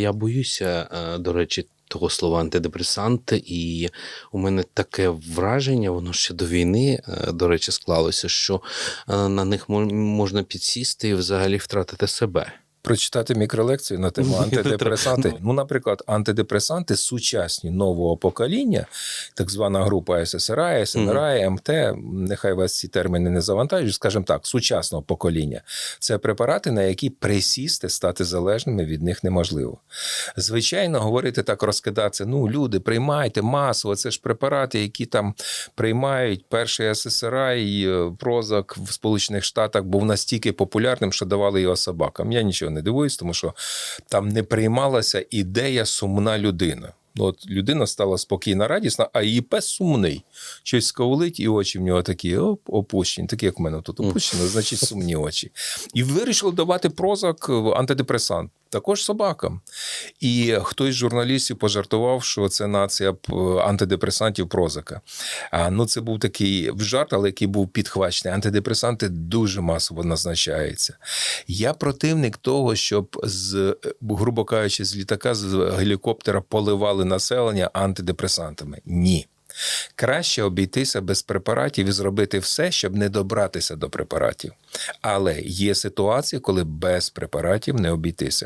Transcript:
Я боюся, е, до речі, того слова антидепресант, і у мене таке враження, воно ще до війни, е, до речі, склалося, що е, на них мо- можна підсісти і взагалі втратити себе. Прочитати мікролекцію на тему антидепресанти. Ну, наприклад, антидепресанти сучасні нового покоління, так звана група ССРА, СНРА, МТ, нехай вас ці терміни не завантажують, скажімо так, сучасного покоління. Це препарати, на які присісти, стати залежними від них неможливо. Звичайно, говорити так, розкидатися, ну, люди, приймайте масово, це ж препарати, які там приймають перший ССРА і е, Прозак в Сполучених Штатах був настільки популярним, що давали його собакам. Я нічого не дивуюсь, тому що там не приймалася ідея сумна людина. Ну, от людина стала спокійна, радісна, а її пес сумний. Щось сковлить, і очі в нього такі оп, опущені, такі, як в мене тут опущені, значить сумні очі. І вирішили давати прозак е, антидепресант. Також собакам. І хтось з журналістів пожартував, що це нація антидепресантів прозака. А, ну, це був такий жарт, але який був підхвачений. Антидепресанти дуже масово назначаються. Я противник того, щоб з, е, грубо кажучи, з літака, з гелікоптера поливали населення антидепресантами. Ні. Краще обійтися без препаратів і зробити все, щоб не добратися до препаратів. Але є ситуації, коли без препаратів не обійтися.